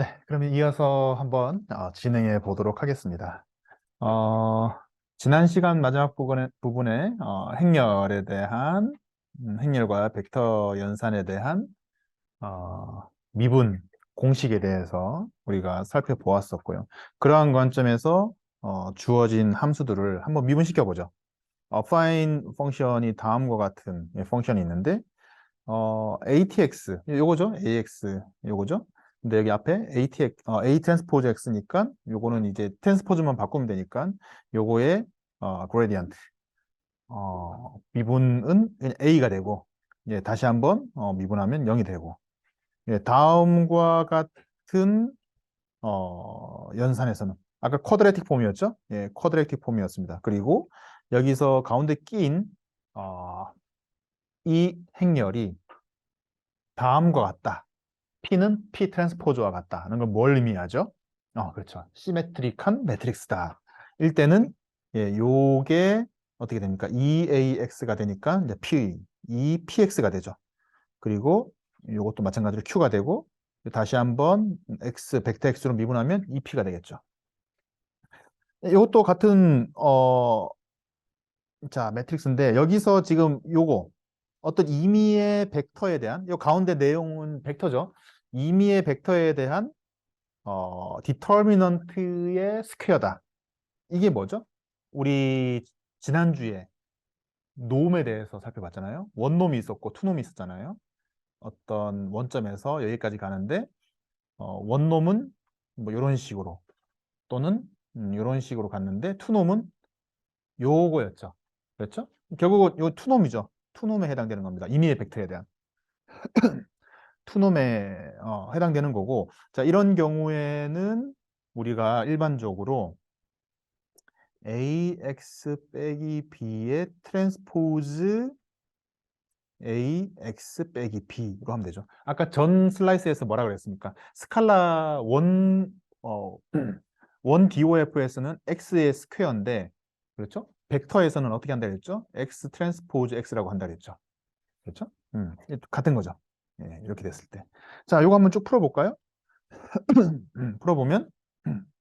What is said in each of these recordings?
네, 그러면 이어서 한번 어, 진행해 보도록 하겠습니다. 어, 지난 시간 마지막 부분에, 부분에 어, 행렬에 대한 음, 행렬과 벡터 연산에 대한 어, 미분 공식에 대해서 우리가 살펴보았었고요. 그러한 관점에서 어, 주어진 함수들을 한번 미분시켜 보죠. 어, find 펑션이 다음과 같은 예, 펑션이 있는데 어, ATX 요거죠? AX 요거죠? 근데 여기 앞에 ATX, 어, A 트랜스포즈 X니까 요거는 이제 트랜스포즈만 바꾸면 되니까 요거의 어, 그레디언트 어, 미분은 A가 되고 예, 다시 한번 어, 미분하면 0이 되고 예, 다음과 같은 어, 연산에서는 아까 쿼드레틱 폼이었죠? 예, 쿼드레틱 폼이었습니다. 그리고 여기서 가운데 끼인 어, 이 행렬이 다음과 같다. P는 P 트랜스포즈와 같다. 하는 건 뭘 의미하죠? 어, 그렇죠. 시메트릭한 매트릭스다. 일 때는 예, 요게 어떻게 됩니까? EAX가 되니까 이제 P, EPX가 되죠. 그리고 요것도 마찬가지로 Q가 되고 다시 한번 X, 벡터 X로 미분하면 EP가 되겠죠. 이것도 같은 어, 자 매트릭스인데 여기서 지금 요거 어떤 임의의 벡터에 대한 요 가운데 내용은 벡터죠. 임의의 벡터에 대한 어, 디터미넌트의 스퀘어다. 이게 뭐죠? 우리 지난주에 놈에 대해서 살펴봤잖아요. 원놈이 있었고 투놈이 있었잖아요. 어떤 원점에서 여기까지 가는데 어, 원놈은 뭐 이런 식으로 또는 음, 이런 식으로 갔는데 투놈은 요거였죠. 그렇죠? 결국은 요 투놈이죠. 투놈에 해당되는 겁니다. 임의의 벡터에 대한 투놈에 어, 해당되는 거고 자 이런 경우에는 우리가 일반적으로 ax 빼기 b의 트랜스포즈 ax 빼기 b로 하면 되죠. 아까 전 슬라이스에서 뭐라 그랬습니까? 스칼라 원, 어, 원 DOF에서는 x의 스퀘어인데 그렇죠? 벡터에서는 어떻게 한다 그랬죠? x 트랜스포즈 x라고 한다 그랬죠. 그렇죠? 음, 같은 거죠. 예, 이렇게 됐을 때. 자, 이거 한번 쭉 풀어볼까요? 음, 풀어보면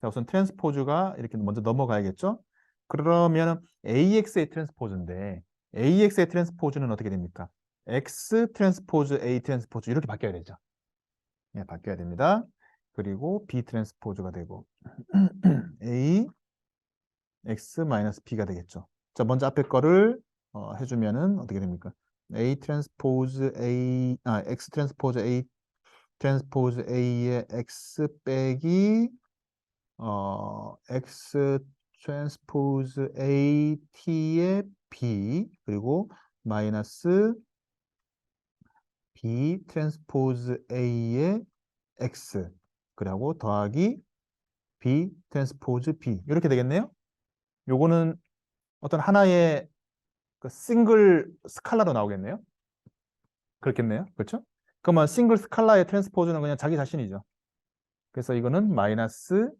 자, 우선 트랜스포즈가 이렇게 먼저 넘어가야겠죠? 그러면 AX의 트랜스포즈인데 AX의 트랜스포즈는 어떻게 됩니까? X 트랜스포즈 A 트랜스포즈 이렇게 바뀌어야 되죠. 예, 바뀌어야 됩니다. 그리고 B 트랜스포즈가 되고 A X 마이너스 B가 되겠죠. 자, 먼저 앞에 거를 어, 해주면은 어떻게 됩니까? A 트랜스포즈 A 아 X 트랜스포즈 A 트랜스포즈 A의 X 빼기 어 X 트랜스포즈 A T의 B 그리고 마이너스 B 트랜스포즈 A의 X 그리고 더하기 B 트랜스포즈 B 이렇게 되겠네요. 요거는 어떤 하나의 그 싱글 스칼라로 나오겠네요. 그렇겠네요. 그렇죠? 그러면 싱글 스칼라의 트랜스포즈는 그냥 자기 자신이죠. 그래서 이거는 마이너스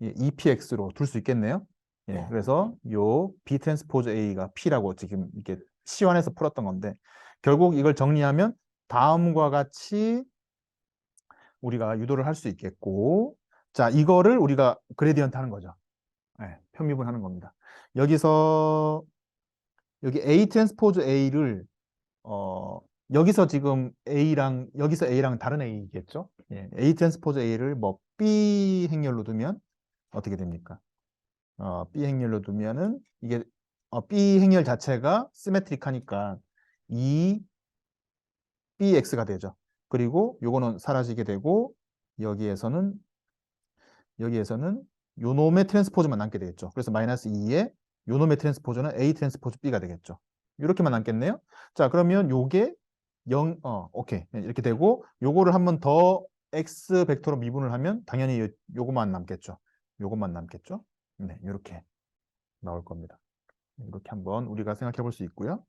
EPX로 둘 수 있겠네요. 예, 네. 그래서 요 B 트랜스포즈 A가 P라고 지금 이렇게 시환해서 풀었던 건데 결국 이걸 정리하면 다음과 같이 우리가 유도를 할 수 있겠고 자 이거를 우리가 그레디언트 하는 거죠. 예, 편미분 하는 겁니다. 여기서 여기 A 트랜스포즈 A를 어 여기서 지금 A랑 여기서 A랑 다른 A겠죠? 예, A 트랜스포즈 A를 뭐 B 행렬로 두면 어떻게 됩니까? 어, B 행렬로 두면은 이게 어, B 행렬 자체가 시메트릭하니까 2 BX가 되죠. 그리고 요거는 사라지게 되고 여기에서는 여기에서는 요 놈의 트랜스포즈만 남게 되겠죠. 그래서 마이너스 2에 요 놈의 트랜스포즈는 A 트랜스포즈 B가 되겠죠. 이렇게만 남겠네요. 자, 그러면 요게 0, 어, 오케이. 네, 이렇게 되고 요거를 한 번 더 X 벡터로 미분을 하면 당연히 요, 요거만 남겠죠. 요것만 남겠죠. 네, 이렇게 나올 겁니다. 이렇게 한번 우리가 생각해 볼 수 있고요.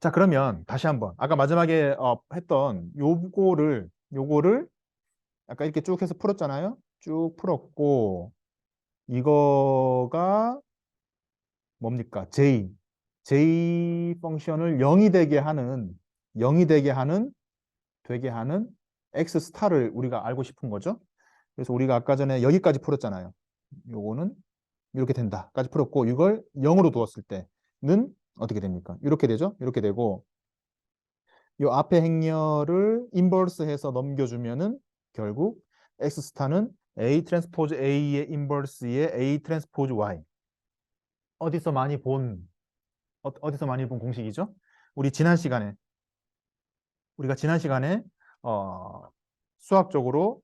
자, 그러면 다시 한번 아까 마지막에 어, 했던 요거를 요거를 아까 이렇게 쭉 해서 풀었잖아요. 쭉 풀었고 이거가 뭡니까? J. J 펑션을 0이 되게 하는 0이 되게 하는 되게 하는 x 스타를 우리가 알고 싶은 거죠. 그래서 우리가 아까 전에 여기까지 풀었잖아요. 요거는 이렇게 된다까지 풀었고 이걸 0으로 두었을 때는 어떻게 됩니까? 이렇게 되죠. 이렇게 되고 요 앞에 행렬을 인버스해서 넘겨주면은 결국 x 스타는 a 트랜스포즈 a의 인버스의 a 트랜스포즈 y 어디서 많이 본 어, 어디서 많이 본 공식이죠? 우리 지난 시간에 우리가 지난 시간에 어, 수학적으로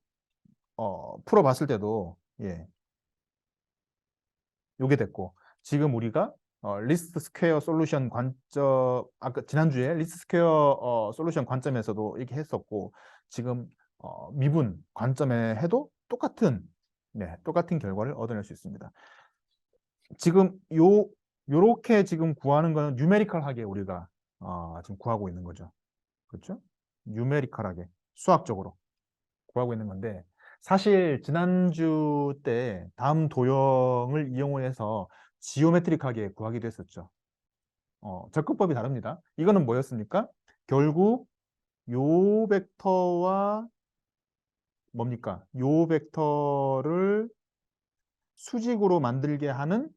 어, 풀어봤을 때도 예, 요게 됐고 지금 우리가 어, 리스트 스퀘어 솔루션 관점 아까 지난주에 리스트 스퀘어 어, 솔루션 관점에서도 이렇게 했었고 지금 어, 미분 관점에 해도 똑같은 네, 똑같은 결과를 얻어낼 수 있습니다. 지금 요 요렇게 지금 구하는 거는 뉴메리컬하게 우리가 어, 지금 구하고 있는 거죠. 그렇죠? 뉴메리컬하게 수학적으로 구하고 있는 건데 사실 지난주 때 다음 도형을 이용해서 지오메트릭하게 구하기도 했었죠. 어, 접근법이 다릅니다. 이거는 뭐였습니까? 결국 요 벡터와 뭡니까? 요 벡터를 수직으로 만들게 하는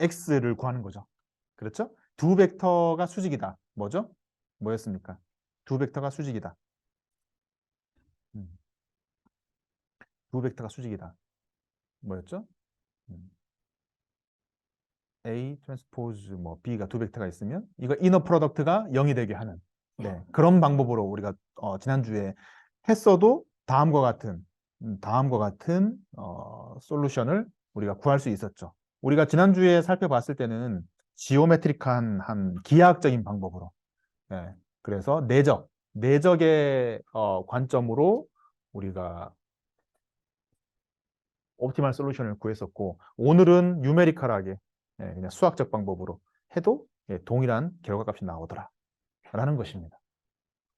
x를 구하는 거죠. 그렇죠? 두 벡터가 수직이다. 뭐죠? 뭐였습니까? 두 벡터가 수직이다. 음. 두 벡터가 수직이다. 뭐였죠? 음. A 트랜스포즈 뭐 B가 두 벡터가 있으면 이거 이너 프로덕트가 0이 되게 하는 네, 그런 방법으로 우리가 어, 지난주에 했어도 다음과 같은 음, 다음과 같은 어, 솔루션을 우리가 구할 수 있었죠. 우리가 지난주에 살펴봤을 때는 지오메트릭한 한 기하학적인 방법으로 네, 그래서 내적 내적의 어, 관점으로 우리가 옵티멀 솔루션을 구했었고 오늘은 뉴메리컬하게 예, 그냥 수학적 방법으로 해도 예, 동일한 결과값이 나오더라 라는 것입니다.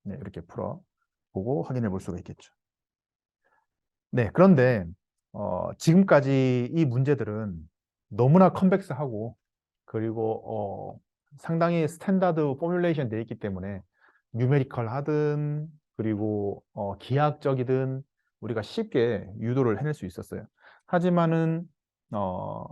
네, 이렇게 풀어 보고 확인해 볼 수가 있겠죠. 네, 그런데 어, 지금까지 이 문제들은 너무나 컨벡스하고 그리고 어, 상당히 스탠다드 포뮬레이션 되어 있기 때문에 뉴메리컬 하든 그리고 어, 기하학적이든 우리가 쉽게 유도를 해낼 수 있었어요. 하지만은 어,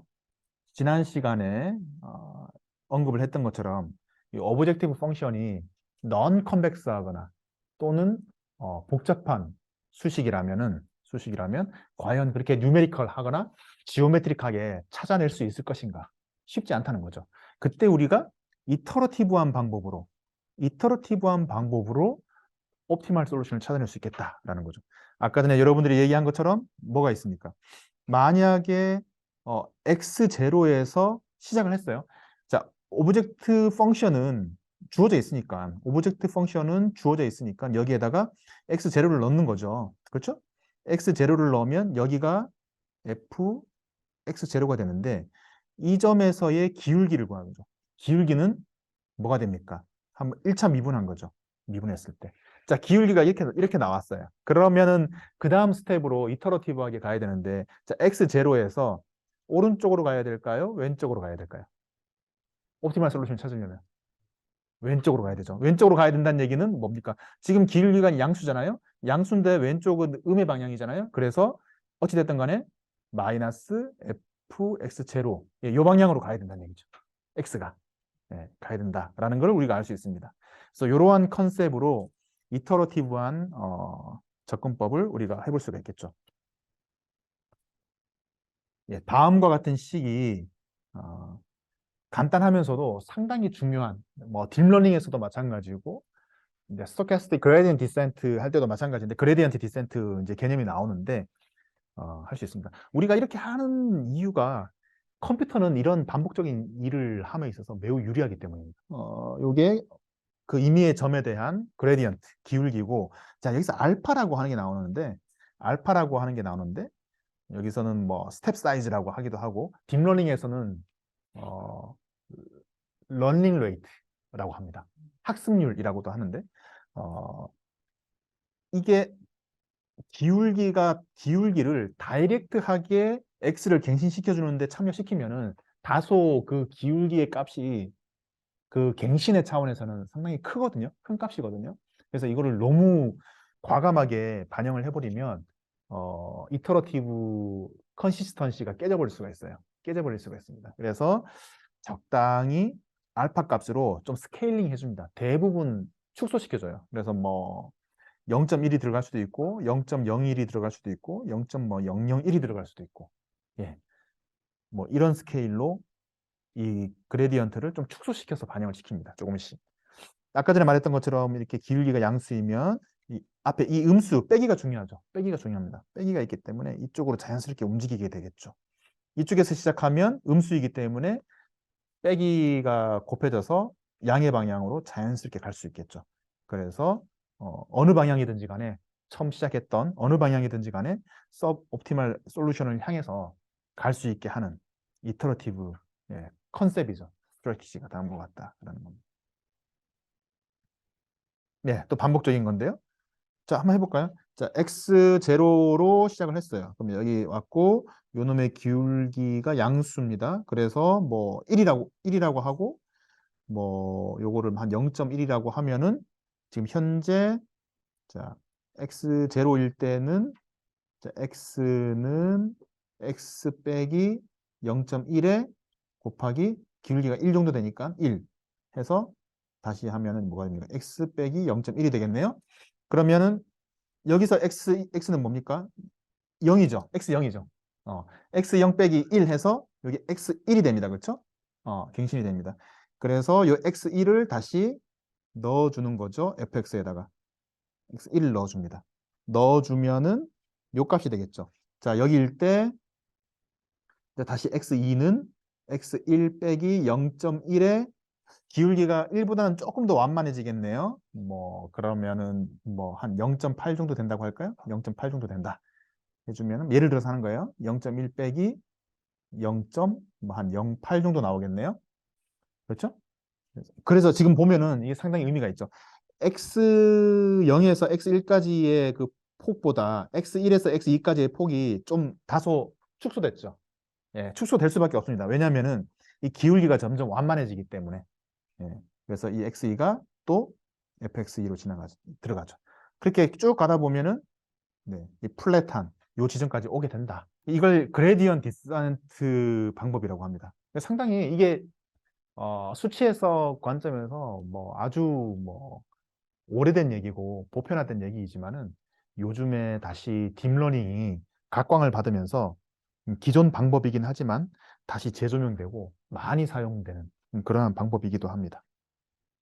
지난 시간에 어, 언급을 했던 것처럼 이 오브젝티브 펑션이 non 컨벡스하거나 또는 어, 복잡한 수식이라면은 수식이라면 과연 그렇게 뉴메리컬 하거나 지오메트릭하게 찾아낼 수 있을 것인가 쉽지 않다는 거죠. 그때 우리가 이터러티브한 방법으로 이터러티브한 방법으로 옵티멀 솔루션을 찾아낼 수 있겠다라는 거죠. 아까 전에 여러분들이 얘기한 것처럼 뭐가 있습니까? 만약에 어, x0에서 시작을 했어요. 자, 오브젝트 펑션은 주어져 있으니까 오브젝트 펑션은 주어져 있으니까 여기에다가 x0를 넣는 거죠. 그렇죠? x0를 넣으면 여기가 f x0가 되는데 이 점에서의 기울기를 구하는 거죠. 기울기는 뭐가 됩니까? 한번 1차 미분한 거죠. 미분했을 때. 자, 기울기가 이렇게, 이렇게 나왔어요. 그러면은 그 다음 스텝으로 이터러티브하게 가야 되는데, 자, x0에서 오른쪽으로 가야 될까요? 왼쪽으로 가야 될까요? 옵티멀 솔루션 찾으려면. 왼쪽으로 가야 되죠. 왼쪽으로 가야 된다는 얘기는 뭡니까? 지금 기울기가 양수잖아요. 양수인데 왼쪽은 음의 방향이잖아요. 그래서 어찌됐든 간에 마이너스 fx0 예, 요 방향으로 가야 된다는 얘기죠. x가 예, 가야 된다라는 걸 우리가 알 수 있습니다. 그래서 이러한 컨셉으로 이터러티브한 어, 접근법을 우리가 해볼 수가 있겠죠. 예, 다음과 같은 식이 어, 간단하면서도 상당히 중요한 뭐 딥러닝에서도 마찬가지고 이제 스토캐스틱 그레디언트 디센트 할 때도 마찬가지인데 그레디언트 디센트 이제 개념이 나오는데 어, 할 수 있습니다. 우리가 이렇게 하는 이유가 컴퓨터는 이런 반복적인 일을 함에 있어서 매우 유리하기 때문입니다. 어, 요게 그 임의의 점에 대한 그레디언트 기울기고 자 여기서 알파라고 하는 게 나오는데 알파라고 하는 게 나오는데 여기서는 뭐 스텝 사이즈라고 하기도 하고 딥러닝에서는 어, 러닝 레이트라고 합니다. 학습률이라고도 하는데 어, 이게 기울기가 기울기를 다이렉트하게 x를 갱신시켜 주는데 참여시키면은 다소 그 기울기의 값이 그 갱신의 차원에서는 상당히 크거든요. 큰 값이거든요. 그래서 이거를 너무 과감하게 반영을 해버리면 어, 이터러티브 컨시스턴시가 깨져버릴 수가 있어요. 깨져버릴 수가 있습니다. 그래서 적당히 알파 값으로 좀 스케일링 해줍니다. 대부분 축소시켜줘요. 그래서 뭐 0.1이 들어갈 수도 있고 0.01이 들어갈 수도 있고 0.001이 들어갈 수도 있고 예. 뭐 이런 스케일로 이 그레디언트를 좀 축소시켜서 반영을 시킵니다. 조금씩. 아까 전에 말했던 것처럼 이렇게 기울기가 양수이면 이 앞에 이 음수 빼기가 중요하죠. 빼기가 중요합니다. 빼기가 있기 때문에 이쪽으로 자연스럽게 움직이게 되겠죠. 이쪽에서 시작하면 음수이기 때문에 빼기가 곱해져서 양의 방향으로 자연스럽게 갈 수 있겠죠. 그래서 어, 느 방향이든지 간에 처음 시작했던 어느 방향이든지 간에 서 옵티멀 솔루션을 향해서 갈 수 있게 하는 이터러티브 예, 컨셉이죠. 스트레티지가 다음과 같다라는 겁니다. 네, 또 반복적인 건데요. 자, 한번 해볼까요? 자, x0로 시작을 했어요. 그럼 여기 왔고 요 놈의 기울기가 양수입니다. 그래서 뭐 1이라고 1이라고 하고 뭐 요거를 한 0.1이라고 하면은 지금 현재 자, x0일 때는 자, x는 x 빼기 0.1에 곱하기 기울기가 1 정도 되니까 1 해서 다시 하면은 뭐가 됩니까? x 빼기 0.1이 되겠네요. 그러면은 여기서 x, x는 뭡니까? 0이죠. x 0이죠. 어, x 0 빼기 1 해서 여기 x 1이 됩니다. 그렇죠? 어, 갱신이 됩니다. 그래서 이 x 1을 다시 넣어주는 거죠. fx에다가 x 1을 넣어줍니다. 넣어주면은 요 값이 되겠죠. 자, 여기일 때 다시 x2는 x1 빼기 0.1에 기울기가 1보다는 조금 더 완만해지겠네요. 뭐 그러면은 뭐 한 0.8 정도 된다고 할까요? 0.8 정도 된다. 해주면 예를 들어서 하는 거예요. 0.1 빼기 0.한 0.8 정도 나오겠네요. 그렇죠? 그래서 지금 보면은 이게 상당히 의미가 있죠. x0에서 x1까지의 그 폭보다 x1에서 x2까지의 폭이 좀 다소 축소됐죠. 예, 축소될 수밖에 없습니다. 왜냐하면은 이 기울기가 점점 완만해지기 때문에. 예, 그래서 이 x2가 또 fx2로 지나가 들어가죠. 그렇게 쭉 가다 보면은 네, 이 플랫한 요 지점까지 오게 된다. 이걸 그레디언 디스턴트 방법이라고 합니다. 상당히 이게 어, 수치에서 관점에서 뭐 아주 뭐 오래된 얘기고 보편화된 얘기이지만은 요즘에 다시 딥러닝이 각광을 받으면서 기존 방법이긴 하지만 다시 재조명되고 많이 사용되는 그러한 방법이기도 합니다.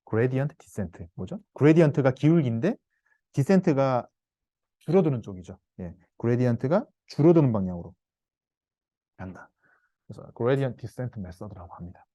gradient descent 뭐죠? gradient가 기울기인데 descent가 줄어드는 쪽이죠. 예, gradient가 줄어드는 방향으로 간다. 그래서 gradient descent method라고 합니다.